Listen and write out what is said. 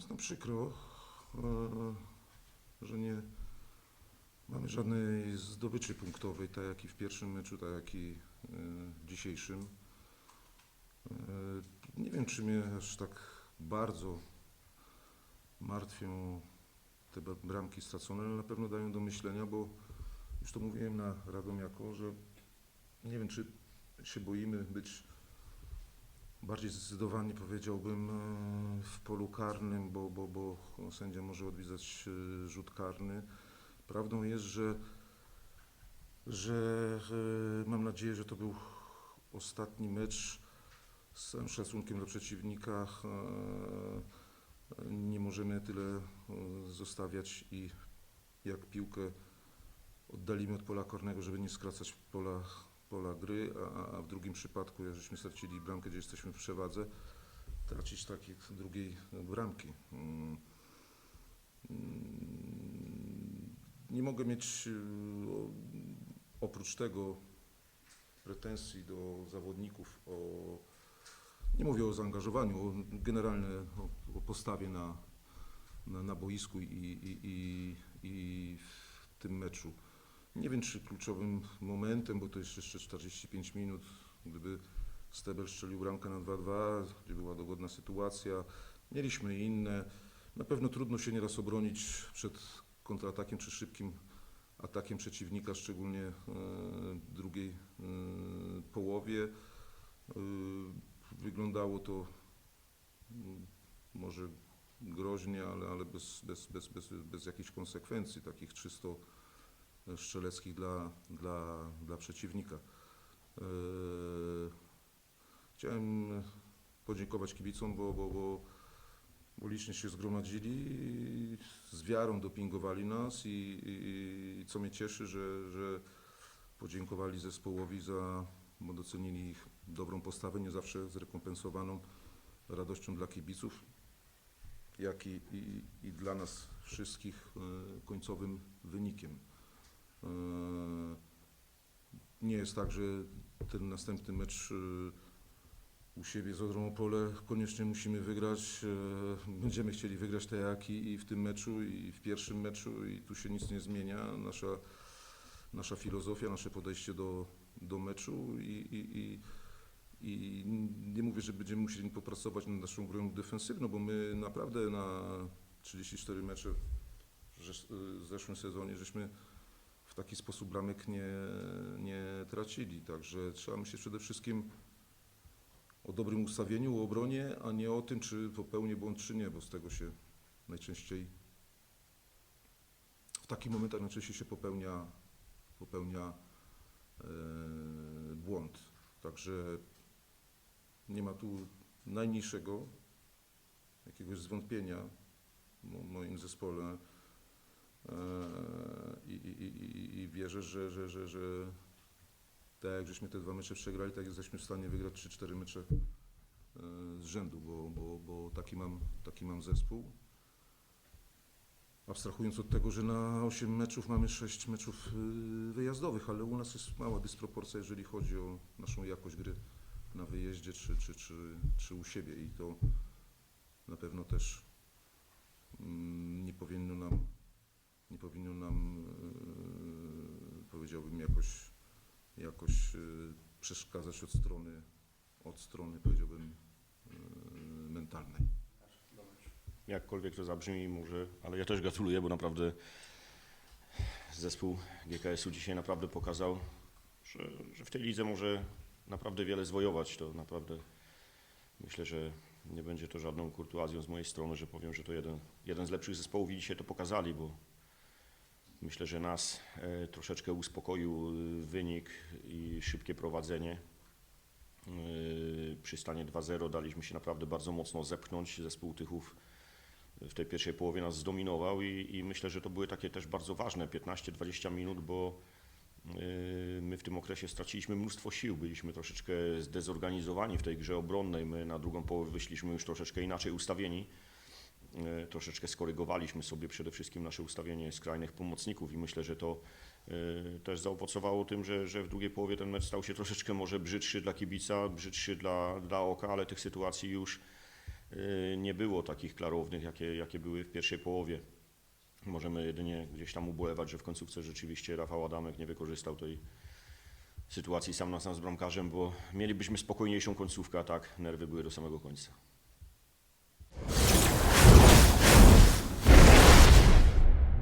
jest nam przykro, e, że nie mamy żadnej zdobyczy punktowej, tak jak i w pierwszym meczu, tak jak i e, dzisiejszym. E, Nie wiem, czy mnie aż tak bardzo martwią te bramki stracone, ale na pewno dają do myślenia, bo już to mówiłem na Radomiaku, że nie wiem, czy się boimy być bardziej zdecydowani, powiedziałbym, e, w polu karnym, bo, bo, bo sędzia może odwiedzać e, rzut karny. Prawdą jest, że, że e, mam nadzieję, że to był ostatni mecz z całym szacunkiem dla przeciwnika. Nie możemy tyle zostawiać i jak piłkę oddalimy od pola karnego, żeby nie skracać pola, pola gry, a, a w drugim przypadku, jak stracili bramkę, gdzie jesteśmy w przewadze, tracić takiej drugiej bramki. Mm. Mm, Nie mogę mieć o- oprócz tego pretensji do zawodników o nie mówię o zaangażowaniu, o generalnie o, o postawie na, na, na boisku i, i, i, i w tym meczu. Nie wiem, czy kluczowym momentem, bo to jest jeszcze 45 minut, gdyby Stebel strzelił bramkę na 2-2, gdzie była dogodna sytuacja. Mieliśmy inne. Na pewno trudno się nieraz obronić przed kontratakiem czy szybkim atakiem przeciwnika, szczególnie e, drugiej e, połowie. E, Wyglądało to mm, może groźnie, ale, ale bez, bez, bez, bez, bez jakichś konsekwencji takich czysto strzeleckich dla, dla, dla przeciwnika. Eee, Chciałem podziękować kibicom, bo, bo, bo, bo licznie się zgromadzili, z wiarą dopingowali nas i, i, i co mnie cieszy, że, że podziękowali zespołowi za, bo docenili ich dobrą postawę, nie zawsze zrekompensowaną radością dla kibiców, jak i, i, i dla nas wszystkich e, końcowym wynikiem. E, Nie jest tak, że ten następny mecz e, u siebie z Odrą Opole koniecznie musimy wygrać. E, Będziemy chcieli wygrać tak jak i, w tym meczu, i w pierwszym meczu i tu się nic nie zmienia. Nasza, nasza filozofia, nasze podejście do, do meczu i, i, i, i nie mówię, że będziemy musieli popracować nad naszą grą defensywną, bo my naprawdę na 34 mecze w zeszłym sezonie żeśmy w taki sposób bramek nie, nie tracili. Także trzeba myśleć przede wszystkim o dobrym ustawieniu, o obronie, a nie o tym, czy popełnię błąd, czy nie, bo z tego się najczęściej w takich momentach najczęściej się popełnia, popełnia e, błąd. Także nie ma tu najmniejszego jakiegoś zwątpienia w moim zespole e, i, i, wierzę, że, że, że, że tak jak żeśmy te dwa mecze przegrali, tak jesteśmy w stanie wygrać 3-4 mecze e, z rzędu, bo, bo, bo taki, mam, taki mam zespół. Abstrahując od tego, że na 8 meczów mamy 6 meczów y, wyjazdowych, ale u nas jest mała dysproporcja, jeżeli chodzi o naszą jakość gry na wyjeździe czy, czy, czy, czy u siebie i to na pewno też mm, nie powinno nam, nie powinno nam y, powiedziałbym jakoś, jakoś y, przeszkadzać od strony, od strony powiedziałbym y, mentalnej. jakkolwiek to zabrzmi może, ale ja też gratuluję, bo naprawdę zespół GKS-u dzisiaj naprawdę pokazał, że, że w tej lidze może naprawdę wiele zwojować. To naprawdę myślę, że nie będzie to żadną kurtuazją z mojej strony, że powiem, że to jeden, jeden z lepszych zespołów i dzisiaj to pokazali, bo myślę, że nas e, troszeczkę uspokoił e, wynik i szybkie prowadzenie. E, Przy stanie 2-0 daliśmy się naprawdę bardzo mocno zepchnąć. Zespół Tychów w tej pierwszej połowie nas zdominował i, i myślę, że to były takie też bardzo ważne 15-20 minut, bo my w tym okresie straciliśmy mnóstwo sił, byliśmy troszeczkę zdezorganizowani w tej grze obronnej, my na drugą połowę wyszliśmy już troszeczkę inaczej ustawieni, troszeczkę skorygowaliśmy sobie przede wszystkim nasze ustawienie skrajnych pomocników i myślę, że to yy, też zaowocowało tym, że, że w drugiej połowie ten mecz stał się troszeczkę może brzydszy dla kibica, brzydszy dla, dla oka, ale tych sytuacji już y, nie było takich klarownych, jakie, jakie były w pierwszej połowie. Możemy jedynie gdzieś tam ubolewać, że w końcówce rzeczywiście Rafał Adamek nie wykorzystał tej sytuacji sam na sam z bramkarzem, bo mielibyśmy spokojniejszą końcówkę, a tak nerwy były do samego końca.